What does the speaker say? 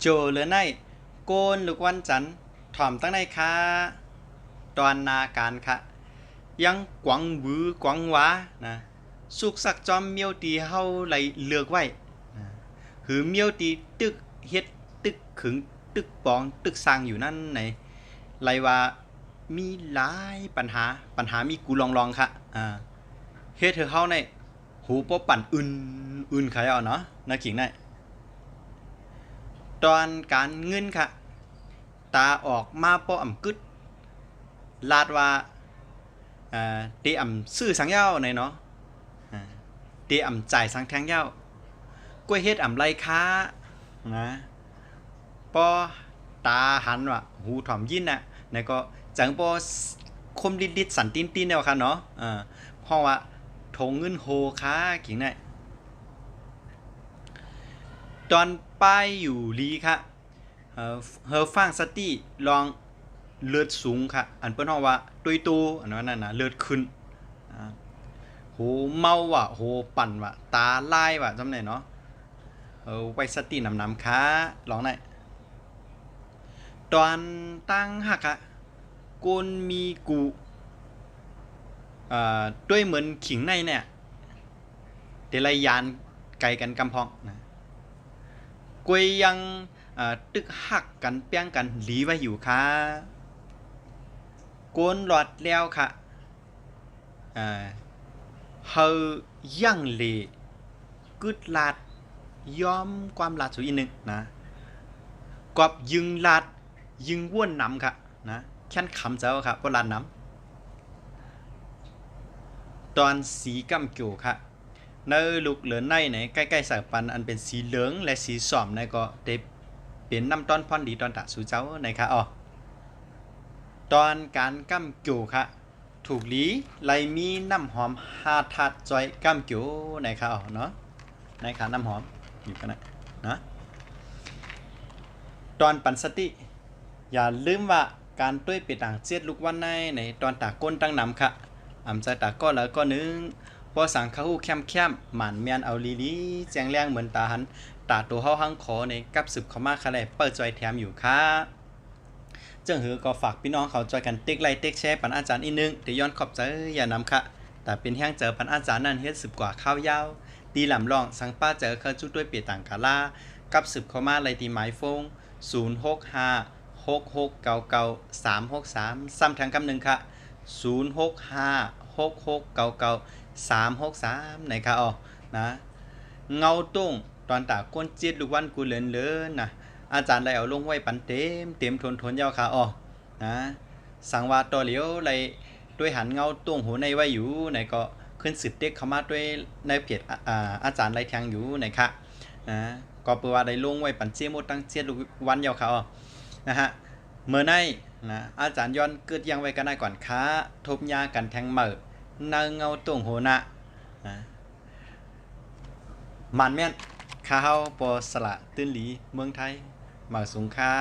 โจเหลือในโกนลูกวันจันทร์ถ่อมตั้งในค่ะตอนนาการค่ะ ยังกวังวือกวังวานะสุกสักจอมเมียวตีเฮาไหลเลือกไว้นะหือเมียวตีตึกเฮ็ดตึกขึงตึกปองตึกสร้างอยู่นั่นไหนไหลว่ามีหลายปัญหาปัญหามีกูลองลองค่ะอ่าเฮ็ดเธอเฮาในหูปอปั่นอื่นอื่นใครเอาเนาะนาขิงได้ ตอนการเงินค่ะ ตาออกมาป้ออ่ำกึดลาดว่าเตอ่ำซื้อสังเย้าในเนาะเตอ่ำจ่ายสังแทงเย้ากล้วยเฮ็ดอ่ำไรค้านะปอตาหันว่ะหูถ่อมยินน่ะในก็จังปอคมดิดดิดสันตินตินแนวค่ะเนาะอ่าเพราะว่าทงเงินโฮค้าขิงได้ ตอนป้ายอยู่ลีค่ะเอ่อเฮอฟังสตี้ลองเลือดสูงค่ะ อันเปิ้นเฮาว่าตุยตูอันนั้นน่ะนะเลือดขึ้นโหเมาว่ะโหปั่นว่ะตาลายว่ะจำได้เนาะเออไว้สตินำนำค่ะลองได้ตอนตั้งหักอะกุนมีกูอ่าด้วยเหมือนขิงในเนี่ยเดลัยยานไกลกันกำพองนะ กวยยังตึกหักกันเปียงกันหลีไว้อยู่ค่ะโกนหลอดแล้วค่ะเอ่อเฮายังเลกึดลาดยอมความลาดสุดอีกหนึ่งนะกอบยึงลาดยึงว่วนนำค่ะนะแค่นคำเจ้าค่ะว่าลาดน้ำตอนสีกำเกี่ยวค่ะ ในลูกเหลือในไหนใกล้ๆสายปันอันเป็นสีเหลืองและสีส้มในก็ได้เป็นน้ำต้นพอนดีตอนตะสู่เจ้าในคะอ๋อตอนการก้ำกิ่ยวค่ะ ถูกหลีไลมีน้ำหอมหาทัดจอยก้ำกิ่ยวในคะอ๋อเนาะในคะน้ำหอมอยู่กันนะนะตอนปันสติ อย่าลืมว่าการต้วยเปิดต่างเจียดลูกวันในในตอนตาก้นตั้งนำค่ะอำใจตาก็แล้วก็นึง พอสังเขาแคมแคมหมันแมนเอาลีลีแจงแรงเหมือนตาหัน ตาตัวเฮาหังขอในกับสืบเขามาคะแนเปิดจอยแถมอยู่ค่ะจังหือก็ฝากพี่น้องเขาจอยกันติ๊กไลค์ติ๊กแชร์ปันอาจารย์อีกนึงเดี๋ยวย้อนขอบใจอย่านำค่ะ แต่เป็นแห้งเจอปันอาจารย์นั่นเฮ็ดสืบกว่าข้าวยาวตีหลำลองสังป้าเจอเคยจุดด้วยเปียต่างกาลากับสืบเขามาไลตีหมายฟง065 6699 363 ซ้ำทางกำหนึ่งค่ะ 065 6699 363นะครับอ๋อนะเงาตุ้งตอนตาก้นจีดลูกวันกูเลินเลินนะอาจารย์ได้เอาลงไว้ปันเต็มเต็มทนทนยาวค่ะอ๋อนะสังวาตัวเหลียวเลยด้วยหันเงาตุ้งหูในไว้อยู่ไหนก็ขึ้นสืบเด็กเข้ามาด้วยในเพจอ่าอาจารย์ไรแทงอยู่ไหนคะนะก็เปิดว่าได้ลงไว้ปันเจียมดตั้งเจียลูกวันยาวค่ะอ๋อนะฮะเมื่อในนะอาจารย์ย้อนเกิดยังไว้กันได้ก่อนค่ะทบยากันแทงเหม่อ นาเงาตุ่งโหนะนะมันแม่นข้าวปอสละตื้นหลีเมืองไทยมาสูงค่า